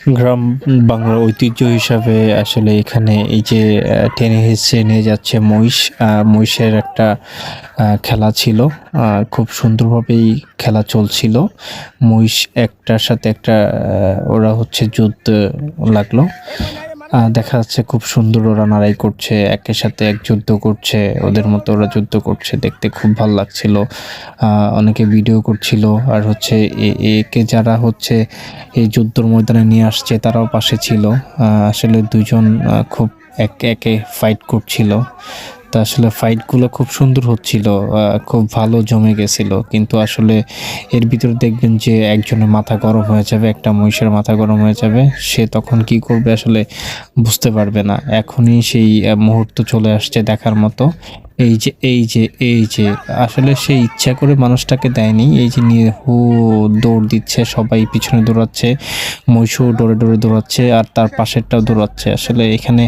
গ্রাম বাংলার ঐতিহ্য হিসাবে আসলে এখানে এই যে টেনে হেসে নিয়ে যাচ্ছে মহিষ মহিষের একটা খেলা ছিল। খুব সুন্দরভাবেই খেলা চলছিল। মহিষ একটার সাথে একটা ওরা হচ্ছে যুদ্ধ লাগল। দেখা যাচ্ছে খুব সুন্দর ওরা নাড়াই করছে, একের সাথে এক যুদ্ধ করছে, ওদের মতো ওরা যুদ্ধ করছে, দেখতে খুব ভালো লাগছিল। অনেকে ভিডিও করছিল, আর হচ্ছে একে যারা হচ্ছে এই যুদ্ধর ময়দানে নিয়ে আসছে, তারাও পাশে ছিল। আসলে দুজন খুব একে একে ফাইট করছিল। তো আসলে ফাইটগুলো খুব সুন্দর হচ্ছিল খুব ভালো জমে গেছিল। কিন্তু আসলে এর ভিতরে দেখবেন যে একজনের মাথা গরম হয়ে যাবে, একটা মহিষের মাথা গরম হয়ে যাবে, সে তখন কি করবে আসলে বুঝতে পারবে না। এখনই সেই মুহূর্ত চলে আসছে দেখার মতো। এই যে এই যে এই যে, আসলে সে ইচ্ছা করে মানুষটাকে দেয়নি। এই যে নিয়ে হু দৌড় দিচ্ছে, সবাই পিছনে দৌড়াচ্ছে, মহিষও ডোরে ডোরে দৌড়াচ্ছে আর তার পাশেরটাও দৌড়াচ্ছে। আসলে এখানে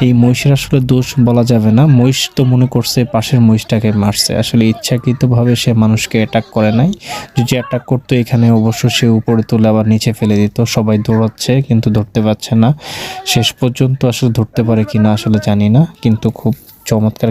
এই মহিষের আসলে দোষ বলা যাবে না। মহিষ তো মনে করছে পাশের মহিষটাকে মারছে। আসলে ইচ্ছাকৃতভাবে সে মানুষকে অ্যাটাক করে নাই। যদি অ্যাটাক করতো এখানে অবশ্য সে উপরে তুলে আবার নিচে ফেলে দিত। সবাই দৌড়াচ্ছে কিন্তু ধরতে পারছে না। শেষ পর্যন্ত আসলে ধরতে পারে কিনা আসলে জানি না। কিন্তু খুব চমৎকার